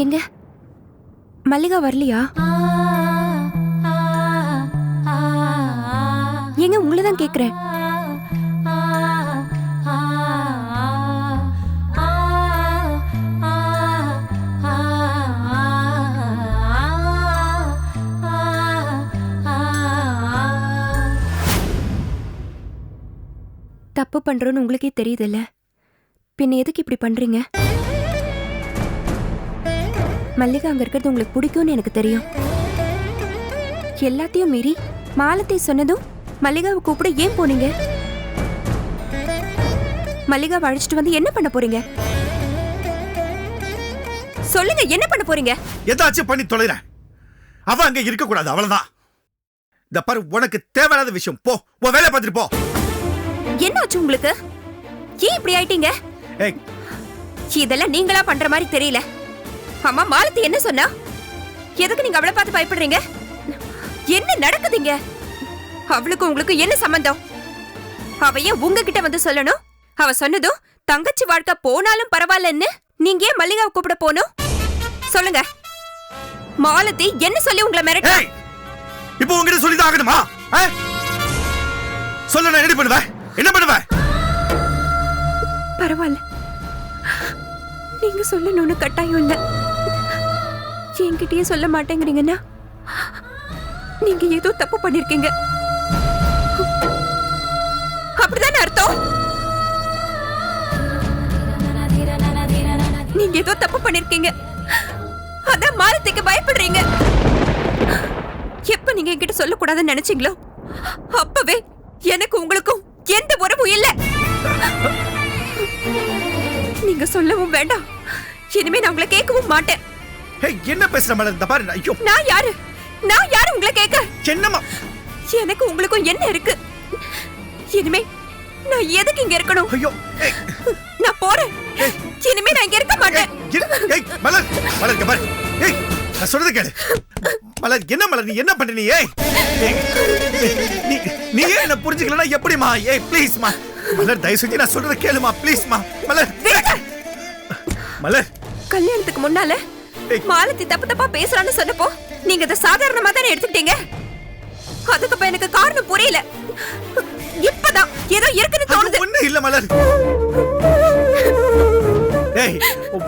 எங்க மல்லிகா வரலையா? எங்க உங்களை தான் கேக்குறேன். தப்பு பண்றோன்னு உங்களுக்கே தெரியுதுல்ல. பின்ன எதுக்கு இப்படி பண்றீங்க? மல்லிகா அங்க இருக்கிறது உங்களுக்கு பிடிக்கும்னு எனக்கு தெரியும். எல்லாத்தையும் மீறி மாலத்தை சொன்னதும் மல்லிகாவை கூப்பிட ஏன் போனீங்க? மல்லிகாவை அழைச்சிட்டு வந்து என்ன பண்ண போறீங்க? சொல்லுங்க என்ன பண்ண போறீங்க? ஏதாச்சும் பண்ணி தொலைறேன். அவ அங்க இருக்க கூடாது அவ்வளவுதான். இந்த பாரு உனக்கு தேவையில்லாத விஷயம். போ உன் வேலையை பார்த்துட்டு போ. என்னாச்சு உங்களுக்கு? ஏன் இப்படி ஆயிட்டீங்க? ஏய். இதெல்லாம் நீங்களா பண்ற மாதிரி தெரியல. அம்மா மாலத்தி என்ன சொன்னா? எதுக்கு நீங்க அவளை பார்த்து பயப்படுறீங்க? என்ன நடக்குதுங்க? அவளுக்கு உங்களுக்கு என்ன சம்பந்தம்? அவ ஏன் உங்ககிட்ட வந்து சொல்லணும்? அவ சொன்னதும் தங்கச்சி வாழ்க்கை போனாலும் பரவாயில்லன்னு நீங்க ஏன் மல்லிகாவை கூப்பிட போகணும்? சொல்லுங்க. மாலத்தி என்ன சொல்லி உங்களை மிரட்ட? இப்போ உங்ககிட்ட சொல்லிதான் ஆகணுமா? ஆ? சொல்ல நான் என்ன பண்ணுவேன்? என்ன பண்ணுவேன்? பரவாயில்ல. நீங்க சொல்லணும்னு கட்டாயம் இல்ல. என்கிட்டயே சொல்ல மாட்டேங்கிறீங்கன்னா நீங்க ஏதோ தப்பு பண்ணிருக்கீங்க. அப்படிதானே அர்த்தம்? நீங்க ஏதோ தப்பு பண்ணிருக்கீங்க. அதான் மாலத்துக்கு பயப்படுறீங்க. எப்ப நீங்க என்கிட்ட சொல்லக்கூடாதுன்னு நினைச்சீங்களோ அப்பவே எனக்கு உங்களுக்கும் எந்த உறவும் இல்லை. நீங்க சொல்லவும் வேண்டாம். இனிமே நான் உங்களை கேட்கவும் மாட்டேன். என்ன பேசுற மேடம் இந்த பாரு ஐயோ. நான் யாரு? நான் யாரு உங்களை கேட்க? என்னம்மா எனக்கு உங்களுக்கும் என்ன இருக்கு? இனிமே நான் எதுக்கு இங்க இருக்கணும்? ஐயோ நான் போறேன். இனிமே நான் இங்க இருக்க மாட்டேன். ஏய் மலர். மலர் இங்க பாரு. ஏய் நான் சொல்றது கேளு. மலர் என்ன மலர்? நீ என்ன பண்ற நீ? ஏய். நீ நீ ஏன் என்ன புரிஞ்சுக்கலனா எப்படிமா ஏய் ப்ளீஸ் மா மலர் தயவு செஞ்சு நான் சொல்றத கேளுமா ப்ளீஸ் மா மலர். மலர். கல்யாணத்துக்கு முன்னால. மாலத்தி தப்பு தப்பா பேசுறான்னு சொன்னப்போ நீங்க இதை சாதாரணமா தானே எடுத்துக்கிட்டீங்க? அதுக்கு எனக்கு காரணம் புரியல. இப்பதான் ஏதோ இருக்குன்னு தோணுது. ஒண்ணு இல்ல மலர். ஏய்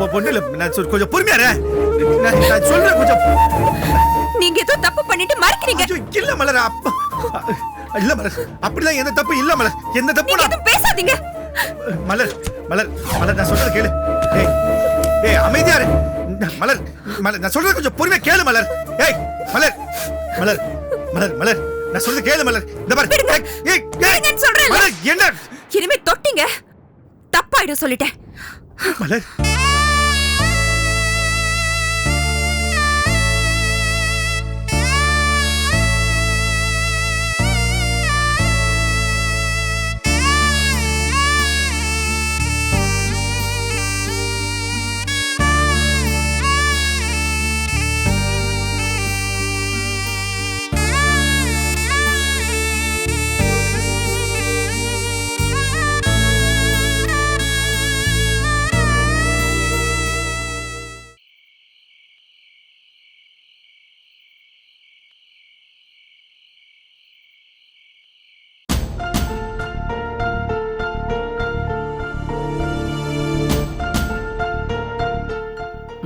பொ- பொண்ணு இல்ல நான் சொல் கொஞ்சம் பொறுமையா இரு. நான் நான் சொல்றேன் கொஞ்சம். நீங்க ஏதோ தப்பு பண்ணிட்டு மறைக்கிறீங்க. ஐயோ, இல்ல மலர் அப்ப இல்ல மலர். அப்படிலாம் எந்த தப்பு இல்ல மலர். எந்த தப்பு நீங்க நான் எதுவும் பேசாதீங்க. மலர் மலர் மலர் நான் சொல்றது கேளு. ஏய் ஏய் அமைதியா இரு. மலர் மலர் நான் சொல்றது கொஞ்சம் பொறுமையா கேளு மலர். ஏய் மலர் மலர் மலர் மலர். நான் சொல்றது கேளு மலர். இந்த பாரு. ஏய், ஏய், சொல்றேன்ல. மலர் என்ன? இனிமே தொட்டீங்க. தப்பாயிடும் சொல்லிட்டேன். மலர்.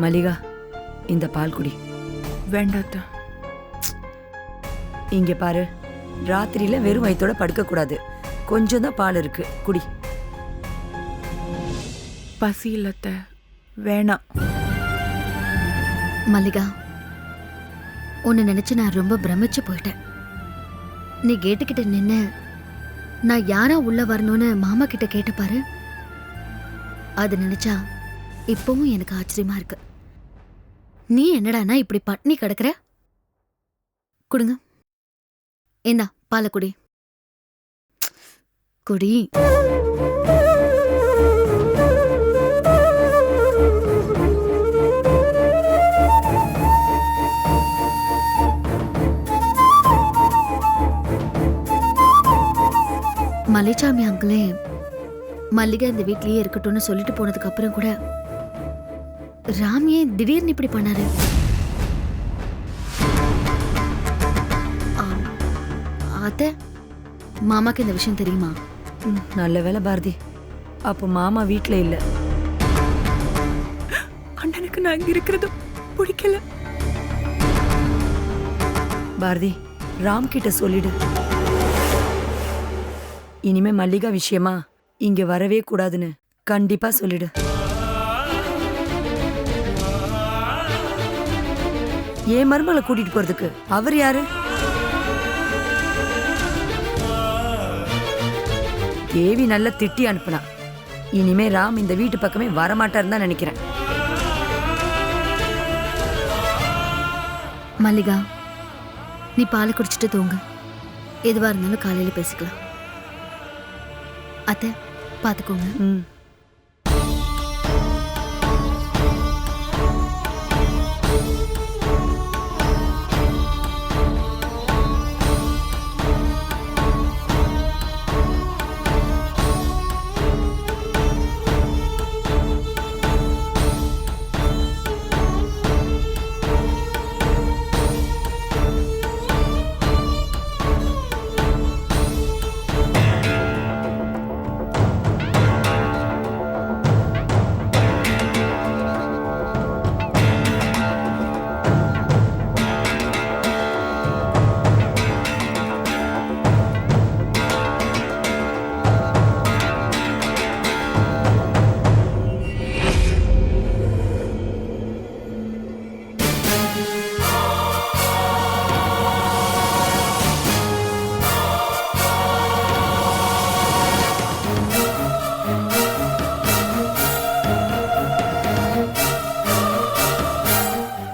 மல்லிகா இந்த பால் குடி. வேண்டாத்தா இங்க பாரு ராத்திரியில வெறும் வயித்தோட படுக்க கூடாது. கொஞ்சம் தான் பால் இருக்கு. குடி. பசி இல்லத்த வேணாம். மல்லிகா உன்னை நினைச்சு நான் ரொம்ப பிரமிச்சு போயிட்டேன். நீ கேட்டுக்கிட்ட நின்னு நான் யாரா உள்ள வரணும்னு மாமா கிட்ட கேட்டு பாரு. அது நினைச்சா இப்பவும் எனக்கு ஆச்சரியமா இருக்கு. நீ என்னடானா இப்படி பட்னி கிடக்குற? குடுங்க. என்ன பாலை குடி. குடி. மலைச்சாமி அங்கிளே மல்லிகை இந்த வீட்லயே இருக்கட்டும்னு சொல்லிட்டு போனதுக்கு அப்புறம் கூட ராம் ஏன் திடீர்னு இப்படி பண்ணாரு? அத்தை மாமாக்கு இந்த விஷயம் தெரியுமா? நல்ல வேளை பாரதி. அப்போ மாமா வீட்ல இல்ல. அண்ணனுக்கு நான் இங்க இருக்கிறது பிடிக்கல. பாரதி ராம் கிட்ட சொல்லிடு. இனிமே மல்லிகா விஷயமா இங்க வரவே கூடாதுன்னு கண்டிப்பா சொல்லிடு. ஏன் மருமகளை கூட்டிட்டு போறதுக்கு. அவர் யாரு? தேவி நல்லா திட்டி அனுப்புனா. இனிமே ராம் இந்த வீட்டு பக்கமே வரமாட்டாருன்னு தான் நினைக்கிறேன். மல்லிகா நீ பால் குடிச்சிட்டு தூங்கு. எதுவா இருந்தாலும் காலையில பேசிக்கலாம். அத்தை பாத்துக்கோங்க. ம்.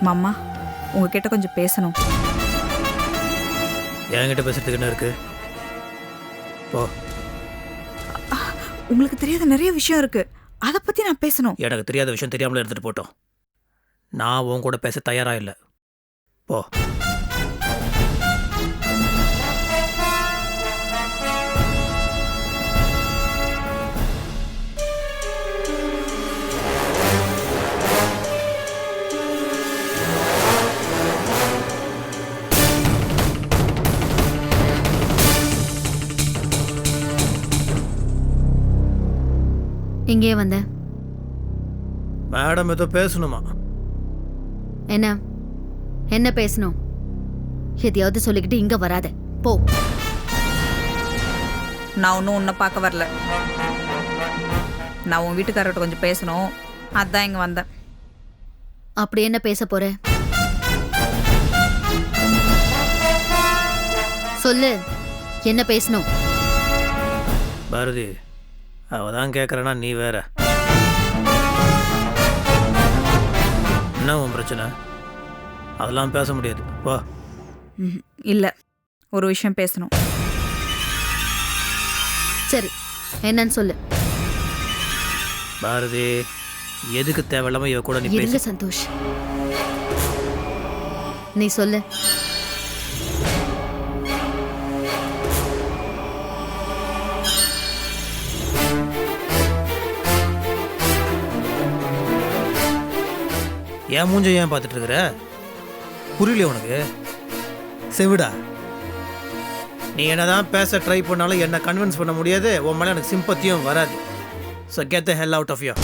மாமா உங்ககிட்ட கொஞ்சம் பேசணும். என்கிட்ட பேசுறதுக்கு என்ன இருக்கு? போ. உங்களுக்கு தெரியாத நிறைய விஷயம் இருக்கு. அதை பத்தி நான் பேசணும். எனக்கு தெரியாத விஷயம் தெரியாமல எடுத்துட்டு போட்டோம். நான் உன் கூட பேச தயாரா இல்லை. போ. இங்கேயே வந்த? மேடம் ஏதோ பேசணுமா? என்ன? என்ன பேசணும்? எதையாவது சொல்லிக்கிட்டு இங்க வராத. போ. நான் ஒன்றும் உன்னை பார்க்க வரல. நான் உன் வீட்டுக்காரர்கிட்ட கொஞ்சம் பேசணும். அதான் இங்க வந்தேன். அப்படி என்ன பேச போற? சொல்லு. என்ன பேசணும்? பாரதி அவ தான் கேட்குறேன்னா நீ வேற. என்ன உன் பிரச்சனை? அதெல்லாம் பேச முடியாது. வா. இல்ல. ஒரு விஷயம் பேசணும். சரி. என்னன்னு சொல்லு. பாரதி எதுக்கு தேவையில்லாம இவ கூட நீ இருங்க பேச சந்தோஷ். நீ சொல்லு. ஏன் மூஞ்ச ஏன் பார்த்துட்டு இருக்கிற புரியல உனக்கு செவிடா நீ என்னதான் பேச ட்ரை பண்ணாலும் என்ன கன்வின்ஸ் பண்ண முடியாது. உன் மேலே எனக்கு சிம்பத்தியும் வராது. So get the hell out of you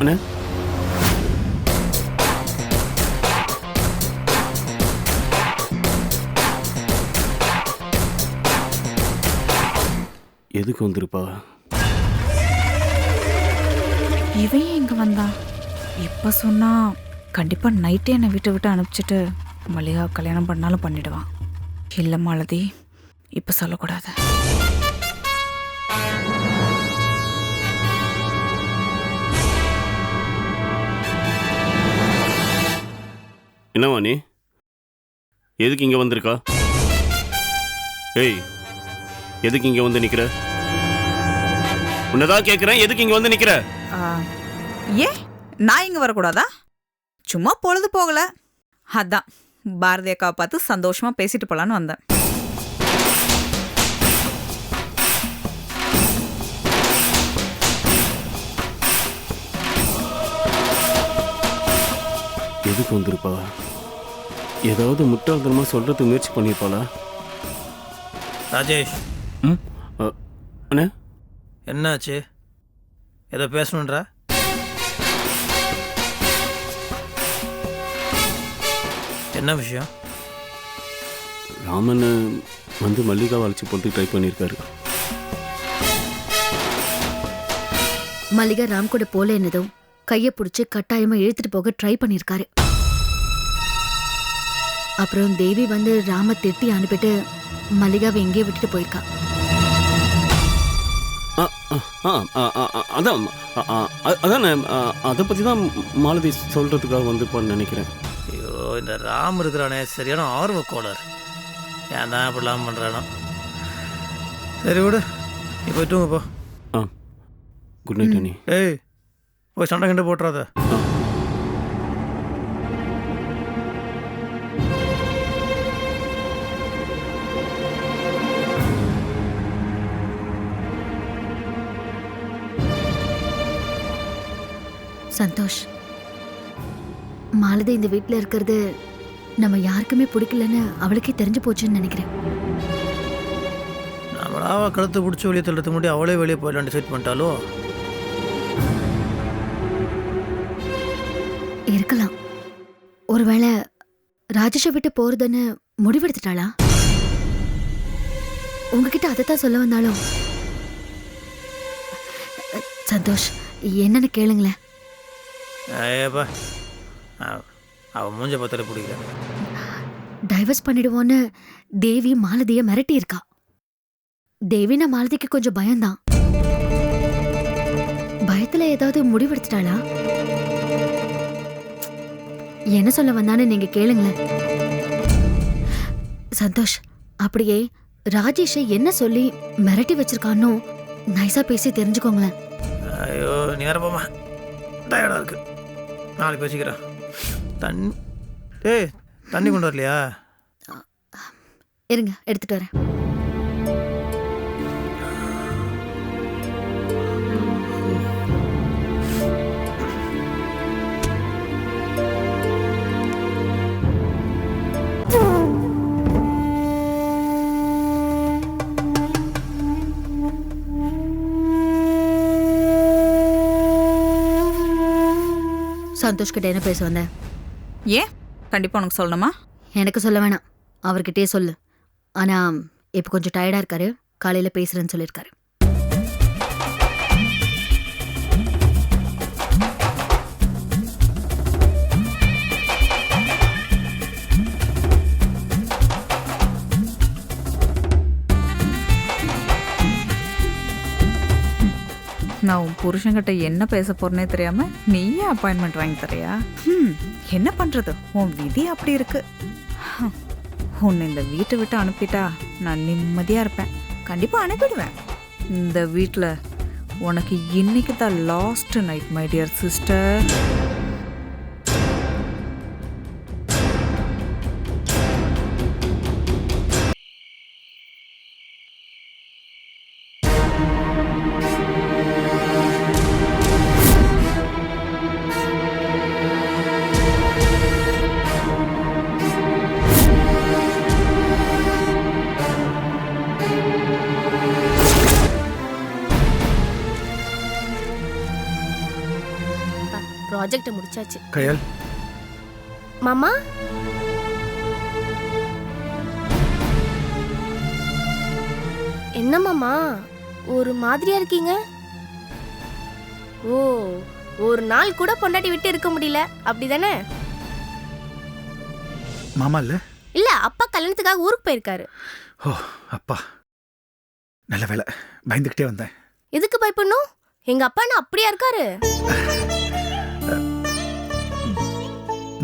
அண்ணே? எதுக்கு வந்திருப்பா? இவன் இங்க வந்தான் இப்ப சொன்னா? கண்டிப்பா நைட்டே என்னை வீட்டை விட்டு அனுப்பிச்சிட்டு மல்லிகா கல்யாணம் பண்ணாலும் பண்ணிடுவான். இல்ல மாலதி இப்ப சொல்லக்கூடாது. என்னவா நீ? எதுக்கு இங்க வந்திருக்கா? ஏய் எதுக்கு இங்க வந்து நிக்கிற? உன்னதான் கேக்குறேன். எதுக்கு இங்க வந்து நிக்கிற? ஏ நான் இங்க வரக்கூடாதா? சும்மா பொழுது போகல. அதான் பாரதி அக்காவை பார்த்து சந்தோஷமா பேசிட்டு போலான்னு வந்தேன். எதுக்கு வந்திருப்பா? ஏதாவது முட்டாள்தனமா சொல்றதுக்கு முயற்சி பண்ணியிருப்பாளா ராஜேஷ். ம்? அண்ணே? என்னாச்சு? ஏதோ பேசணுன்றா என்ன விஷயம்? ராமன் வந்து மல்லிகாவை அழைச்சி போட்டு ட்ரை பண்ணியிருக்காரு மல்லிகா ராம் கூட போல என்னதும் கையை பிடிச்சி கட்டாயமா இழுத்துட்டு போக ட்ரை பண்ணிருக்காரு. அப்புறம் தேவி வந்து ராம திட்டி அனுப்பிட்டு மல்லிகாவை எங்கேயோ விட்டுட்டு போயிருக்கா. அதான் ஆ, ஆ, அ- அதானே அதை பற்றி தான் மாலதி சொல்கிறதுக்காக வந்திருப்பான்னு நினைக்கிறேன் ஐயோ இந்த ராம் இருக்கிறானே சரியான ஆர்வ கோளாறு ஏன் தான் இப்படிலாம் பண்ணுறானோ சரி விடு நீ போய் ஆ குட் நைட் அண்ணி ஏய் போய் சண்டை கிண்டை போட்டுறாத சந்தோஷ். மாலதி இந்த வீட்ல இருக்கிறது நம்ம யாருக்குமே பிடிக்கலன்னு அவளுக்கே தெரிஞ்சு போச்சுன்னு நினைக்கிறேன். நம்மளாவ கழுத்து பிடிச்சி வெளியே தள்ளுறதுக்கு முன்னாடி அவளே வெளியே போயிடலான்னு டிசைட் பண்ணிட்டாலோ? இருக்கலாம். ஒருவேளை ராஜேஷை விட்டு போறதுன்னு முடிவெடுத்துட்டாளா? உங்ககிட்ட அதைத்தான் சொல்ல வந்தாலும். சந்தோஷ் என்னன்னு கேளுங்களேன். ஏப்பா. அவ- அவ மூஞ்ச பார்த்தாலே பிடிக்கல. டைவர்ஸ் பண்ணிடுவோன்னு தேவி மாலதிய மிரட்டி இருக்கா தேவினா மாலதிக்கு கொஞ்சம் பயம்தான். பயத்துல ஏதாவது முடிவெடுத்துட்டாளா? என்ன சொல்ல வந்தான்னு நீங்க கேளுங்களேன். சந்தோஷ் அப்படியே ராஜேஷை என்ன சொல்லி மிரட்டி வச்சிருக்கானோ நைஸா பேசி தெரிஞ்சுக்கோங்களேன். ஐயோ நீ வேற போமா டயர்டாக இருக்கு. நாளைக்கு வச்சுக்கிறேன். தண்ணி ஏய் தண்ணி கொண்டு வரலையா? இருங்க எடுத்துகிட்டு வரேன். சந்தோஷ் கிட்ட என்ன பேச வந்தேன் ஏன்? கண்டிப்பாக உனக்கு சொல்லணுமா? எனக்கு சொல்ல வேணாம். அவர்கிட்டயே சொல்லு. ஆனா இப்போ கொஞ்சம் டயர்டா இருக்காரு. காலையில பேசுறேன்னு சொல்லியிருக்காரு. நான் உன் புருஷன்கிட்ட என்ன பேச போறேனே தெரியாம நீயே அப்பாயின்மெண்ட் வாங்கி தரியா ஹம், என்ன பண்றது? உன் விதி அப்படி இருக்கு. உன்னை இந்த வீட்டை விட்டு அனுப்பிட்டா நான் நிம்மதியா இருப்பேன். கண்டிப்பா அனுப்பிடுவேன். இந்த வீட்டில் உனக்கு இன்னைக்கு தான் last night my dear sister project முடிச்சாச்சு. கயல். மாமா? என்ன மாமா? ஒரு மாதிரியா இருக்கீங்க? ஓ ஒரு நாள் கூட பொண்டாட்டி விட்டு இருக்க முடியல. அப்படிதானே? மாமா இல்ல? இல்ல அப்பா கல்யாணத்துக்காக ஊருக்கு போயிருக்காரு. ஓ அப்பா. நல்ல வேலை பயந்துக்கிட்டே வந்தேன். எதுக்கு பயப்படணும்? எங்க அப்பா என்ன அப்படியா இருக்காரு?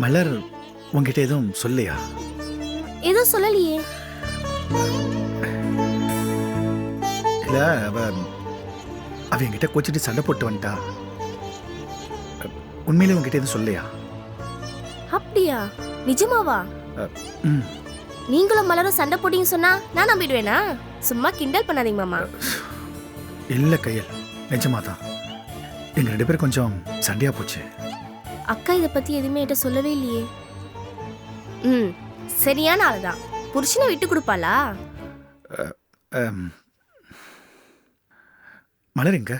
மலர் உங்ககிட்ட எதுவும் சொல்லையா எதுவும் சொல்லலையே. இல்ல அவ அவ என்கிட்ட கோச்சிட்டு சண்டை போட்டு வந்துட்டா. உண்மையிலே உங்ககிட்ட எதுவும் சொல்லையா அப்படியா? நிஜமாவா? நீங்களும் மலரும் சண்டை போட்டீங்க சொன்னா நான் நம்பிடுவேனா? சும்மா கிண்டல் பண்ணாதீங்க மாமா. இல்ல கையல். நிஜமா தான் எங்க ரெண்டு பேரும் கொஞ்சம் சண்டையா போச்சு. அக்கா இதை பத்தி எதுவுமே என்கிட்ட சொல்லவே இல்லையே. ம் சரியான ஆளுதான். புருஷனை விட்டு கொடுப்பாளா? மலர் எங்க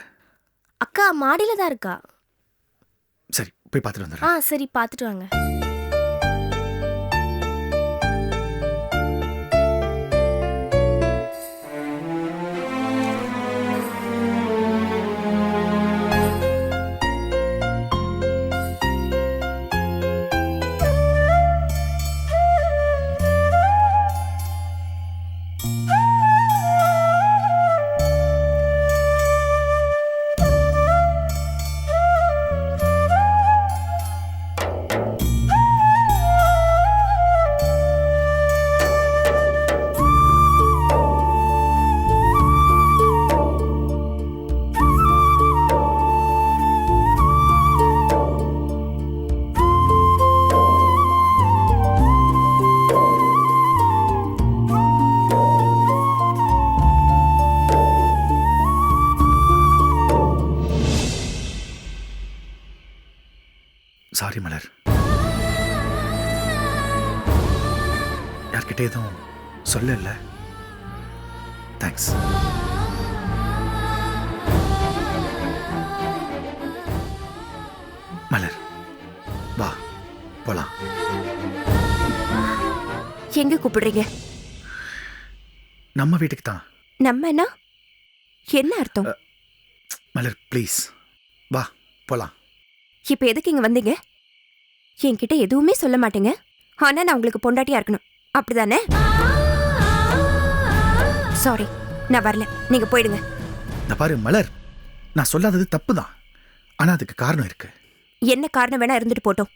அக்கா மாடியில தான் இருக்கா? சரி போய் பார்த்துட்டு வந்துடுறேன். ஆ சரி பார்த்துட்டு வாங்க. எங்க கூப்பிடுறீங்க? நம்ம வீட்டுக்கு தான். நம்ம என்ன என்ன அர்த்தம் மலர் ப்ளீஸ். வா போலாம். இப்ப எதுக்கு இங்க வந்தீங்க? என்கிட்ட எதுவுமே சொல்ல மாட்டீங்க. ஆனா நான் உங்களுக்கு பொண்டாட்டியா இருக்கணும். அப்படிதானே? சாரி நான் வரல. நீங்க போயிடுங்க. இந்த பாரு மலர். நான் சொல்லாதது தப்பு தான் ஆனா அதுக்கு காரணம் இருக்கு. என்ன காரணம் வேணா இருந்துட்டு போட்டோம்.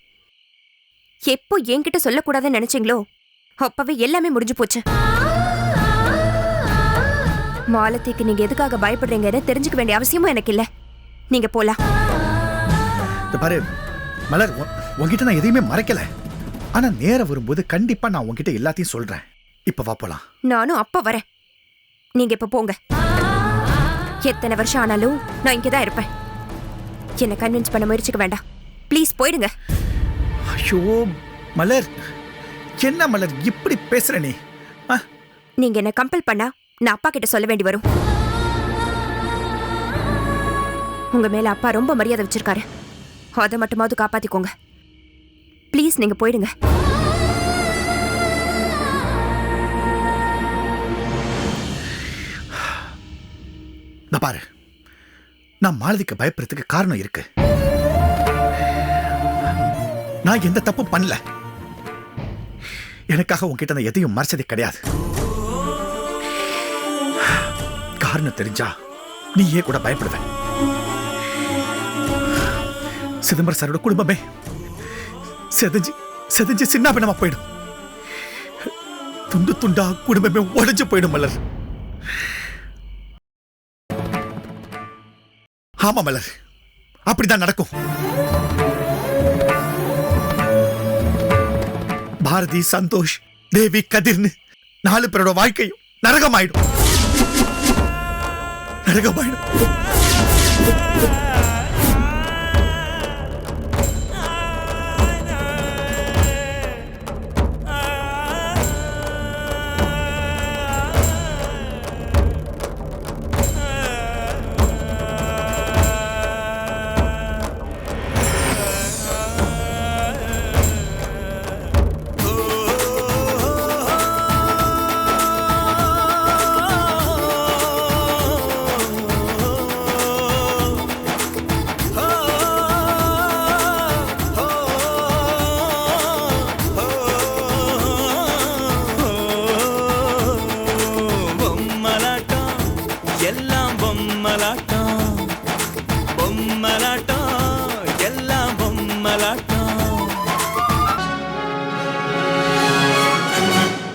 எப்போ என்கிட்ட சொல்லக்கூடாதுன்னு நினைச்சீங்களோ அப்பவே எல்லாமே முடிஞ்சு போச்சு. மாலத்திக்கு நீங்க எதுக்காக பயப்படுறீங்கன்னு தெரிஞ்சுக்க வேண்டிய அவசியமும் எனக்கு இல்ல. நீங்க போலாம். இந்த பாரு மலர் உன்- உன்கிட்ட நான் எதையுமே மறைக்கல. ஆனா நேரம் வரும்போது கண்டிப்பா நான் உன்கிட்ட எல்லாத்தையும் சொல்றேன். இப்ப வா போலாம். நானும் அப்ப வரேன். நீங்க இப்ப போங்க. எத்தனை வருஷம் ஆனாலும் நான் இங்கதான் இருப்பேன். என்னை கன்வின்ஸ் பண்ண முயற்சிக்க வேண்டாம். ப்ளீஸ் போயிடுங்க. ஐயோ மலர் என்ன மலர் இப்படி பேசுற நீ? நீங்க என்ன கம்பல் பண்ணா நான் அப்பா கிட்ட சொல்ல வேண்டி வரும். உங்க மேல அப்பா ரொம்ப மரியாதை வச்சிருக்காரு. அதை மட்டுமாவது காப்பாத்திக்கோங்க. ப்ளீஸ் நீங்க போயிடுங்க. பாரு. நான் மாலதிக்கு பயப்படுறதுக்கு காரணம் இருக்கு. நான் எந்த தப்பும் பண்ணல. எனக்காக உன்கிட்ட நான் எதையும் மறைச்சதே கிடையாது. காரணம் தெரிஞ்சா நீயே கூட பயப்படுவ. சிதம்பரம் சாரோட குடும்பமே செதஞ்சு செதஞ்சு சின்ன பின்னமா போயிடும். துண்டு துண்டா குடும்பமே உடைஞ்சு போயிடும் மலர். ஆமா மலர். அப்படிதான் நடக்கும். பாரதி சந்தோஷ் தேவி கதிர்னு நாலு பேரோட வாழ்க்கையும் நரகமாயிடும். நரகமாயிடும்.